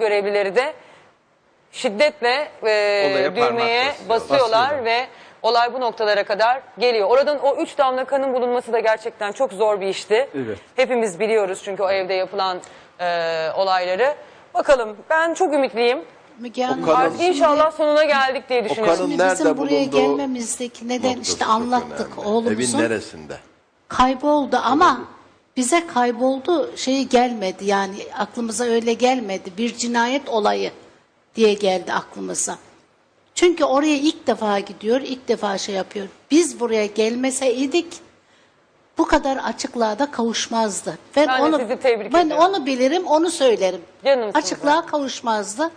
görevlileri de şiddetle e, Olaya parmak düğmeye basıyor, basıyorlar basıyorlar. ve olay bu noktalara kadar geliyor. Oradan o üç damla kanın bulunması da gerçekten çok zor bir işti. Evet. Hepimiz biliyoruz çünkü o evde yapılan e, olayları. Bakalım ben çok ümitliyim. Müge Hanım, kanın- Artık inşallah sonuna geldik diye düşünüyorum. kanın- Şimdi bizim Nerede buraya bulunduğu gelmemizdeki neden noktası işte çok anlattık önemli. oğlumuzun Evin neresinde? kayboldu ama bize kayboldu şeyi gelmedi yani aklımıza öyle gelmedi bir cinayet olayı diye geldi aklımıza. Çünkü oraya ilk defa gidiyor, ilk defa şey yapıyor. Biz buraya gelmeseydik bu kadar açıklığa da kavuşmazdı. Ben, Ben onu sizi tebrik ben ediyorum. onu bilirim, onu söylerim. Canımsınız açıklığa kavuşmazdı.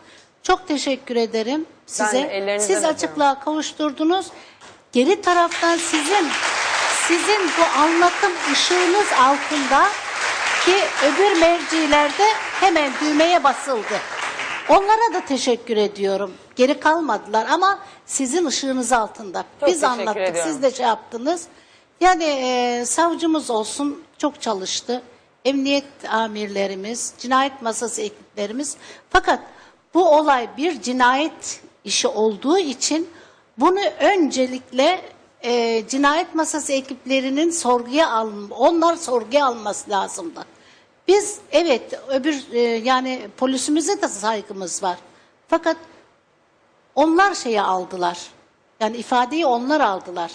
Çok teşekkür ederim size. Siz açıklığa kavuşturdunuz. Geri taraftan sizin sizin bu anlatım ışığınız altında ki öbür mercilerde hemen düğmeye basıldı. Onlara da teşekkür ediyorum. Geri kalmadılar ama sizin ışığınız altında. Çok Biz teşekkür anlattık, ediyorum. siz de şey yaptınız. Yani e, savcımız olsun çok çalıştı. Emniyet amirlerimiz, cinayet masası ekiplerimiz. Fakat bu olay bir cinayet işi olduğu için bunu öncelikle e, cinayet masası ekiplerinin sorguya al, onlar sorguya alması lazımdı. Biz evet öbür e, yani polisimize de saygımız var. Fakat onlar şeyi aldılar. Yani ifadeyi onlar aldılar.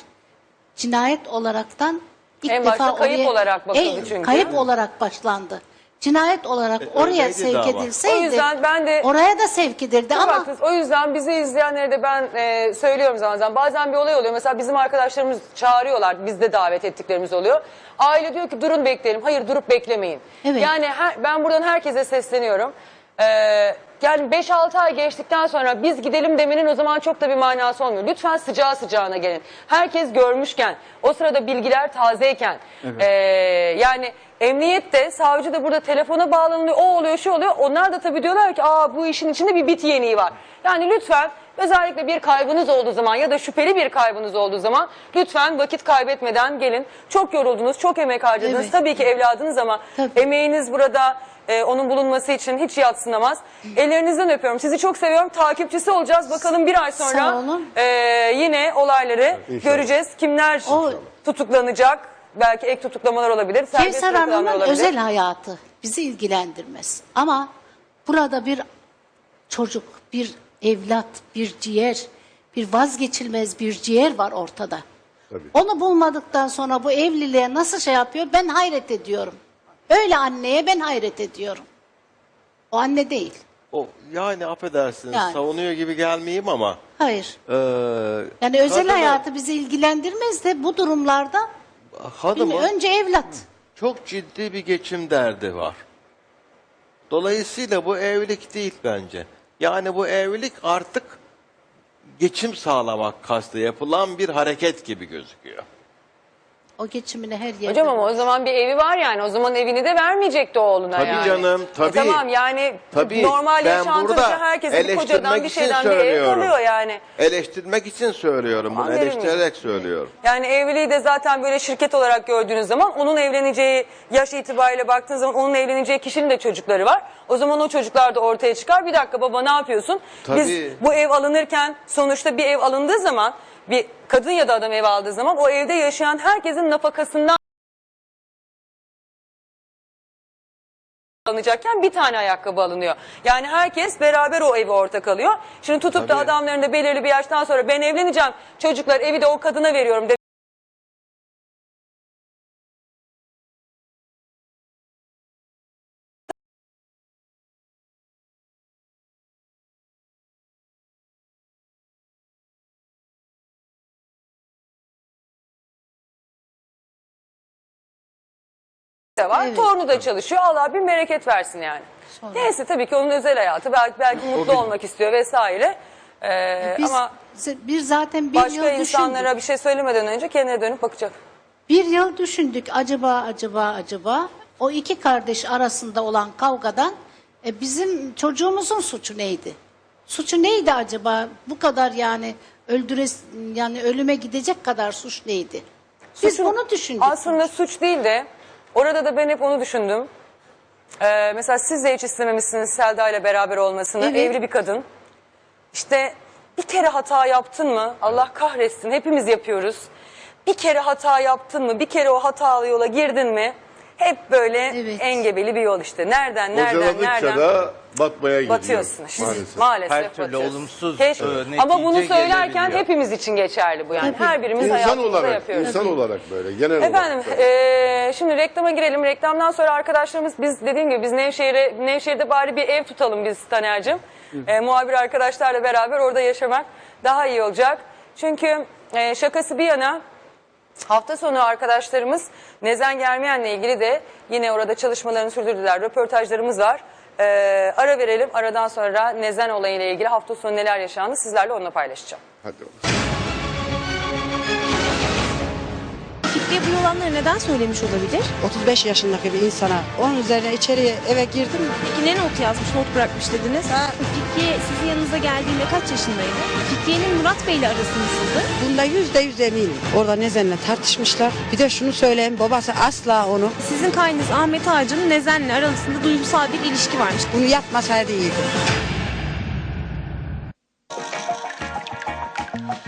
Cinayet olaraktan ilk En defa başta kayıp oraya, olarak bakıldı E, çünkü. Kayıp olarak başlandı. Cinayet olarak oraya öyleydi sevk dava. edilseydi. O yüzden ben de- oraya da sevk edildi Çok ama haklısınız. O yüzden bizi izleyenlere de ben e, söylüyorum zaman zaman. Bazen bir olay oluyor. Mesela bizim arkadaşlarımız çağırıyorlar. Biz de davet ettiklerimiz oluyor. Aile diyor ki durun bekleyelim. Hayır durup beklemeyin. Evet. Yani her- ben buradan herkese sesleniyorum. Ee, yani 5-6 ay geçtikten sonra biz gidelim demenin o zaman çok da bir manası olmuyor. Lütfen sıcağı sıcağına gelin. Herkes görmüşken, o sırada bilgiler tazeyken. ee, yani emniyet de, savcı da burada telefona bağlanılıyor, o oluyor, şu oluyor. Onlar da tabii diyorlar ki aa bu işin içinde bir bit yeniği var. Yani lütfen özellikle bir kaybınız olduğu zaman ya da şüpheli bir kaybınız olduğu zaman lütfen vakit kaybetmeden gelin. Çok yoruldunuz, çok emek harcadınız. Evet. Tabii ki evladınız ama Tabii. emeğiniz burada e, onun bulunması için hiç yatsınamaz. Ellerinizden öpüyorum. Sizi çok seviyorum. Takipçisi olacağız. Bakalım bir ay sonra olun. e, yine olayları İnşallah. göreceğiz. Kimler O- tutuklanacak? Belki ek tutuklamalar olabilir. serbest Kevser bırakılanlar Hanım'ın olabilir. özel hayatı bizi ilgilendirmez. Ama burada bir çocuk, bir evlat, bir ciğer, bir vazgeçilmez bir ciğer var ortada. Tabii. Onu bulmadıktan sonra bu evliliğe nasıl şey yapıyor ben hayret ediyorum. Öyle anneye ben hayret ediyorum. O anne değil. O yani affedersiniz Yani. savunuyor gibi gelmeyeyim ama Hayır. e, Yani özel kadının- hayatı bizi ilgilendirmez de bu durumlarda hanımın önce evlat. çok ciddi bir geçim derdi var. Dolayısıyla bu evlilik değil bence. Yani bu evlilik artık geçim sağlamak kastı yapılan bir hareket gibi gözüküyor. O geçimini her yerde. Hocam ama o zaman bir evi var yani. O zaman evini de vermeyecekti oğluna Tabii yani. canım, tabii. E tamam yani Tabii, normal burada herkesin bir kocadan eleştirmek bir için şeyden bir ev söylüyorum. kalıyor yani. Eleştirmek için söylüyorum bunu, verilmeyecek. eleştirerek söylüyorum. Yani evliliği de zaten böyle şirket olarak gördüğünüz zaman onun evleneceği yaş itibariyle baktığınız zaman onun evleneceği kişinin de çocukları var. O zaman o çocuklar da ortaya çıkar. Bir dakika baba ne yapıyorsun? Biz Tabii. bu ev alınırken sonuçta bir ev alındığı zaman bir kadın ya da adam ev aldığı zaman o evde yaşayan herkesin nafakasından alınacakken bir tane ayakkabı alınıyor. Yani herkes beraber o evi ortak alıyor. Şimdi tutup da Tabii. adamların da belirli bir yaştan sonra ben evleneceğim çocuklar evi de o kadına veriyorum de de var. Evet. Torunu da çalışıyor. Allah bir bereket versin yani. Sonra. Neyse tabii ki onun özel hayatı. Belki, belki mutlu olmak istiyor vesaire. Ee, Biz ama bir zaten bir başka yıl düşündük. insanlara bir şey söylemeden önce kendine dönüp bakacak. Bir yıl düşündük acaba acaba acaba o iki kardeş arasında olan kavgadan e, bizim çocuğumuzun suçu neydi? Suçu neydi acaba? Bu kadar yani öldüres yani ölüme gidecek kadar suç neydi? Biz Suçun bunu düşündük. Aslında suç değil de orada da ben hep onu düşündüm. Ee, mesela siz de hiç istememişsiniz Selda ile beraber olmasını. Evet. Evli bir kadın. İşte bir kere hata yaptın mı? Allah kahretsin hepimiz yapıyoruz. Bir kere hata yaptın mı? Bir kere o hatalı yola girdin mi? Hep böyle Evet. engebeli bir yol işte. Nereden, nereden, Bocaladıkça nereden? da batmaya gidiyor. Batıyorsun işte. Maalesef. Maalesef, Her türlü batıyorsun. olumsuz, Keşke- e, Ama bunu netice söylerken gelebiliyor. hepimiz için geçerli bu yani. Her birimiz İnsan hayatımızda olarak, yapıyoruz. insan olarak böyle genel Efendim olarak. da. eee, şimdi reklama girelim. Reklamdan sonra arkadaşlarımız biz dediğim gibi biz Nevşehir'e, Nevşehir'de bari bir ev tutalım biz Taner'cim. Eee, muhabir arkadaşlarla beraber orada yaşamak daha iyi olacak. Çünkü eee, şakası bir yana hafta sonu arkadaşlarımız Nezen Germeyen'le ilgili de yine orada çalışmalarını sürdürdüler. Röportajlarımız var. Eee, ara verelim. Aradan sonra Nezen olayıyla ilgili hafta sonu neler yaşandı sizlerle onunla paylaşacağım. Hadi bakalım. Fikriye bu yalanları neden söylemiş olabilir? 35 yaşındaki bir insana onun üzerine içeriye eve girdim mi? Peki ne not yazmış, not bırakmış dediniz? Fikriye sizin yanınıza geldiğinde kaç yaşındaydı? Fikriye'nin Murat Bey ile arası nasıldı? Bunda yüzde yüz eminim. Orada Nezen'le tartışmışlar. Bir de şunu söyleyeyim babası asla onu Sizin kaynınız Ahmet Ağacı'nın Nezen'le arasında duygusal bir ilişki varmış. bunu yapmasaydı iyiydi.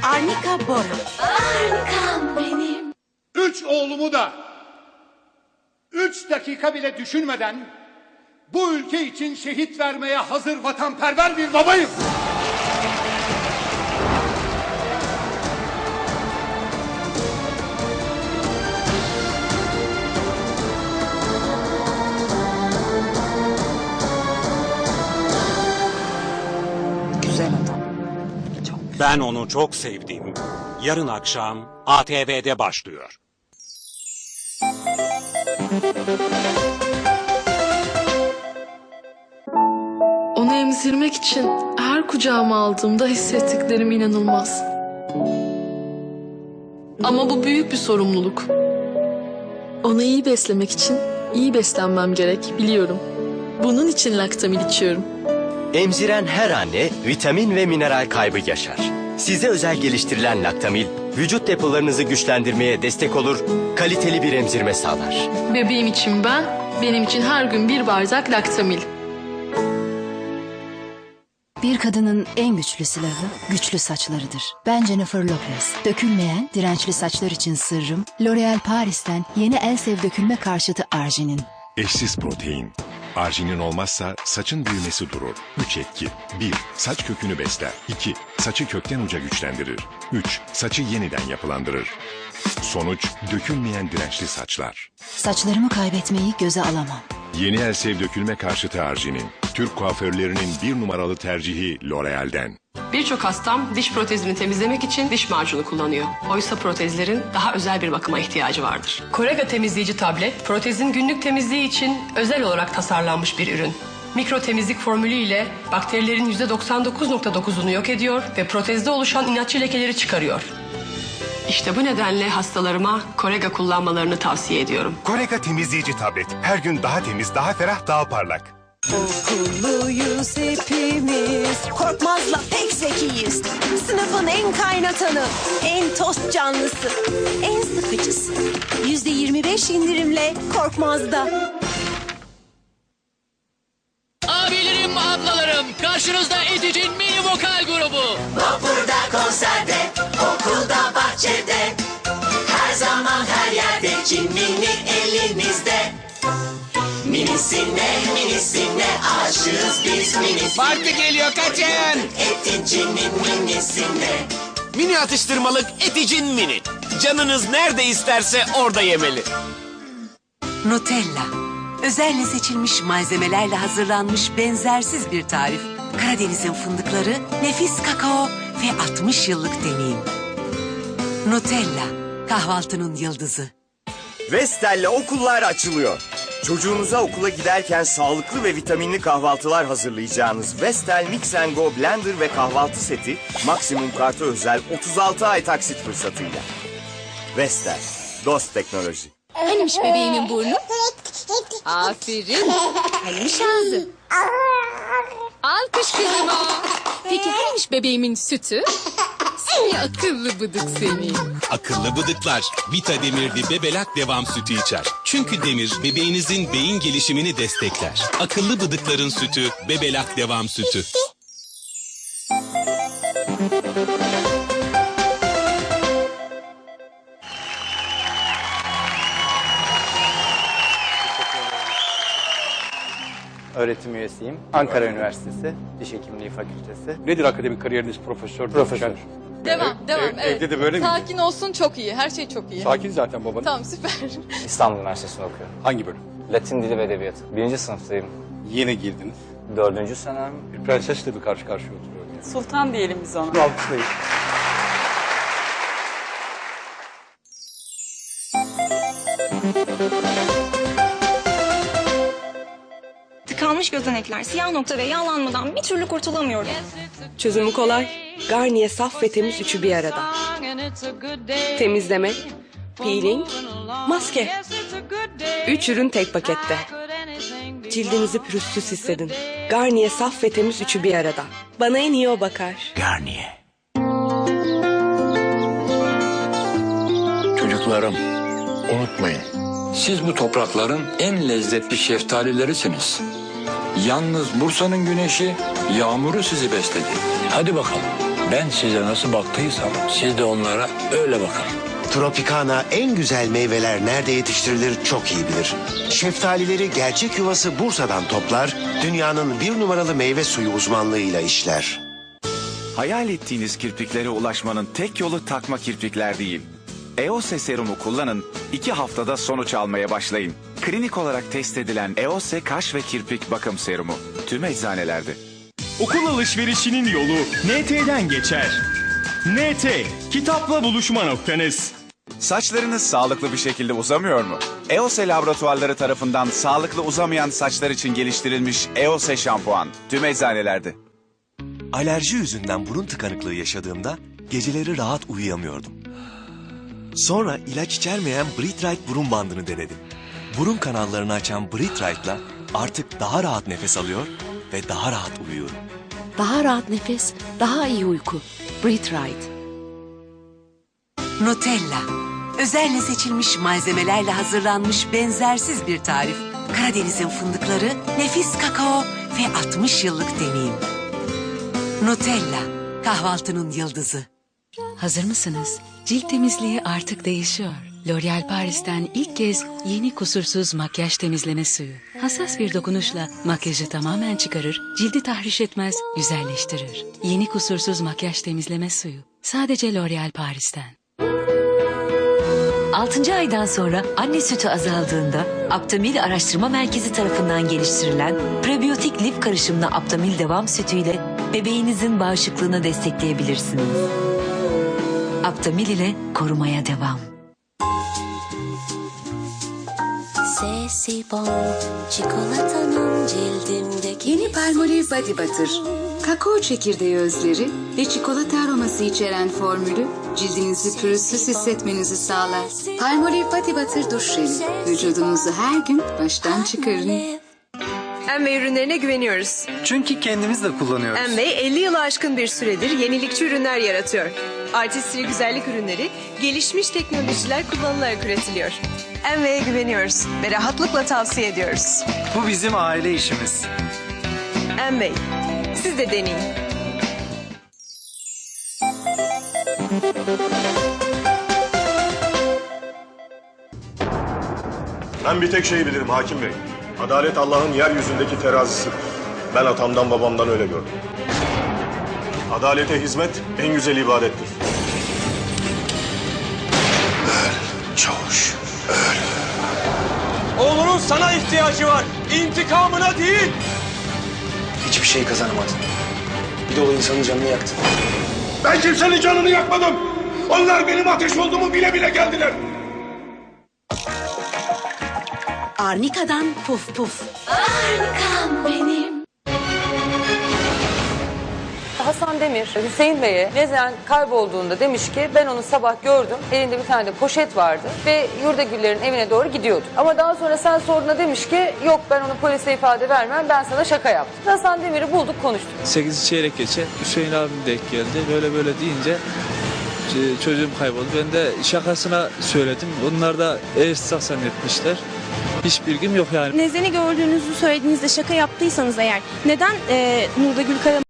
Arnika Bora. Oğlumu da üç dakika bile düşünmeden bu ülke için şehit vermeye hazır vatanperver bir babayım. Güzel adam. Ben onu çok sevdim. Yarın akşam ATV'de başlıyor. Onu emzirmek için her kucağıma aldığımda hissettiklerim inanılmaz. Ama bu büyük bir sorumluluk. Onu iyi beslemek için iyi beslenmem gerek biliyorum. Bunun için laktamil içiyorum. Emziren her anne vitamin ve mineral kaybı yaşar. Size özel geliştirilen Laktamil, vücut depolarınızı güçlendirmeye destek olur, kaliteli bir emzirme sağlar. Bebeğim için ben, benim için her gün bir bardak laktamil. Bir kadının en güçlü silahı güçlü saçlarıdır. Ben Jennifer Lopez. Dökülmeyen, dirençli saçlar için sırrım L'Oreal Paris'ten yeni Elsev dökülme karşıtı Argin'in. Eşsiz protein. Arginin olmazsa saçın büyümesi durur. 3 etki. 1. Saç kökünü besler. 2. Saçı kökten uca güçlendirir. 3. Saçı yeniden yapılandırır. Sonuç dökülmeyen dirençli saçlar. Saçlarımı kaybetmeyi göze alamam. Yeni Elsev dökülme karşıtı Argin'in. Türk kuaförlerinin bir numaralı tercihi L'Oreal'den. Birçok hastam diş protezini temizlemek için diş macunu kullanıyor. Oysa protezlerin daha özel bir bakıma ihtiyacı vardır. Korega temizleyici tablet, protezin günlük temizliği için özel olarak tasarlanmış bir ürün. Mikro temizlik formülü ile bakterilerin %99.9'unu yok ediyor ve protezde oluşan inatçı lekeleri çıkarıyor. İşte bu nedenle hastalarıma Korega kullanmalarını tavsiye ediyorum. Korega temizleyici tablet. Her gün daha temiz, daha ferah, daha parlak. Okuluyuz hepimiz, korkmazla pek zekiyiz. Sınıfın en kaynatanı, en tost canlısı, en sıkıcısı. Yüzde 25 indirimle korkmazda. Abilerim, ablalarım, karşınızda Eticin mini vokal grubu. Burada konserde, okulda, bahçede Her zaman her yerde Cinnini elimizde Minisine, minisine aşığız biz minis Parti geliyor kaçın! Etin cinin minisine Mini atıştırmalık Eticin Mini. Canınız nerede isterse orada yemeli. Nutella Özenle seçilmiş malzemelerle hazırlanmış benzersiz bir tarif Karadeniz'in fındıkları, nefis kakao ve 60 yıllık deneyim Nutella, kahvaltının yıldızı Vestel'le okullar açılıyor. Çocuğunuza okula giderken sağlıklı ve vitaminli kahvaltılar hazırlayacağınız Vestel Mix Go Blender ve kahvaltı seti maksimum kartı özel 36 ay taksit fırsatıyla. Vestel, dost teknoloji. Hanimiş bebeğimin burnu? Aferin. Hanimiş ağzı. Alkış kızıma. Peki hanimiş bebeğimin sütü? Seni akıllı bıdık seni. Akıllı bıdıklar. Vita Demirli Bebelak Devam Sütü içer. Çünkü demir bebeğinizin beyin gelişimini destekler. Akıllı bıdıkların sütü Bebelak Devam Sütü. Öğretim üyesiyim. Ankara Üniversitesi Diş Hekimliği Fakültesi. Nedir akademik kariyeriniz profesör? Profesör. doçent? Devam, devam. Ev- evet. Evde de böyle mi? Sakin olsun çok iyi. Her şey çok iyi. Sakin zaten babanız. Tamam süper. İstanbul Üniversitesi'nde okuyorum. Hangi bölüm? Latin Dili ve Edebiyatı. Birinci sınıftayım. Yeni girdiniz. Dördüncü senem. Bir prensesle bir karşı karşıya oturuyor. Yani. Sultan diyelim biz ona. Alkışlayın. Tıkanmış gözenekler, siyah nokta ve yağlanmadan bir türlü kurtulamıyorum. Çözümü kolay. Garnier saf ve temiz üçü bir arada. Temizleme, peeling, maske. Üç ürün tek pakette. Cildinizi pürüzsüz hissedin. Garnier saf ve temiz üçü bir arada. Bana en iyi o bakar. Garnier. Çocuklarım, unutmayın. Siz bu toprakların en lezzetli şeftalilerisiniz. Yalnız Bursa'nın güneşi, yağmuru sizi besledi. Hadi bakalım. Ben size nasıl baktıysam siz de onlara öyle bakın. Tropicana en güzel meyveler nerede yetiştirilir çok iyi bilir. Şeftalileri gerçek yuvası Bursa'dan toplar, dünyanın bir numaralı meyve suyu uzmanlığıyla işler. Hayal ettiğiniz kirpiklere ulaşmanın tek yolu takma kirpikler değil. EOSE serumu kullanın, iki haftada sonuç almaya başlayın. Klinik olarak test edilen EOSE kaş ve kirpik bakım serumu. Tüm eczanelerde. Okul alışverişinin yolu NT'den geçer. NT, kitapla buluşma noktanız. Saçlarınız sağlıklı bir şekilde uzamıyor mu? EOSE laboratuvarları tarafından sağlıklı uzamayan saçlar için geliştirilmiş EOSE şampuan. Tüm eczanelerde. Alerji yüzünden burun tıkanıklığı yaşadığımda geceleri rahat uyuyamıyordum. Sonra ilaç içermeyen Breathe Right burun bandını denedim. Burun kanallarını açan Breathe Right'la artık daha rahat nefes alıyor ve daha rahat uyuyorum. Daha rahat nefes, daha iyi uyku. Breathe Right. Nutella. Özenle seçilmiş malzemelerle hazırlanmış benzersiz bir tarif. Karadeniz'in fındıkları, nefis kakao ve 60 yıllık deneyim. Nutella, kahvaltının yıldızı. Hazır mısınız? Cilt temizliği artık değişiyor. L'Oréal Paris'ten ilk kez yeni kusursuz makyaj temizleme suyu. Hassas bir dokunuşla makyajı tamamen çıkarır, cildi tahriş etmez, güzelleştirir. Yeni kusursuz makyaj temizleme suyu. Sadece L'Oréal Paris'ten. 6. aydan sonra anne sütü azaldığında Aptamil Araştırma Merkezi tarafından geliştirilen prebiyotik lif karışımlı Aptamil devam sütüyle bebeğinizin bağışıklığını destekleyebilirsiniz. Aptamil ile korumaya devam. Sesi bon, çikolatanın cildimdeki Yeni Palmolive Body Butter. Kakao çekirdeği özleri ve çikolata aroması içeren formülü cildinizi pürüzsüz hissetmenizi sağlar. Palmolive Body Butter duş jeli. Vücudunuzu her gün baştan çıkarın. Envey ürünlerine güveniyoruz. Çünkü kendimiz de kullanıyoruz. Envey 50 yılı aşkın bir süredir yenilikçi ürünler yaratıyor. Artistri güzellik ürünleri gelişmiş teknolojiler kullanılarak üretiliyor. Envey'e güveniyoruz ve rahatlıkla tavsiye ediyoruz. Bu bizim aile işimiz. Envey, siz de deneyin. Ben bir tek şey bilirim hakim bey. Adalet Allah'ın yeryüzündeki terazisidir. Ben atamdan babamdan öyle gördüm. Adalete hizmet en güzel ibadettir. Sana ihtiyacı var. İntikamına değil. Hiçbir şey kazanamadın. Bir de o insanın canını yaktın. Ben kimsenin canını yakmadım. Onlar benim ateş olduğumu bile bile geldiler. Arnika'dan puf puf. Harikam benim. Demir Hüseyin Bey'e Nezen kaybolduğunda demiş ki ben onu sabah gördüm. Elinde bir tane de poşet vardı ve Yurdagüller'in evine doğru gidiyordu. Ama daha sonra sen sorduğunda demiş ki yok ben onu polise ifade vermem ben sana şaka yaptım. Hasan Demir'i bulduk konuştuk. 8 çeyrek geçe Hüseyin abim denk geldi. Böyle böyle deyince ç- çocuğum kayboldu. Ben de şakasına söyledim. Bunlar da ev zannetmişler. Hiç bilgim yok yani. Nezleni gördüğünüzü söylediğinizde şaka yaptıysanız eğer neden e, Nurda Gülkaya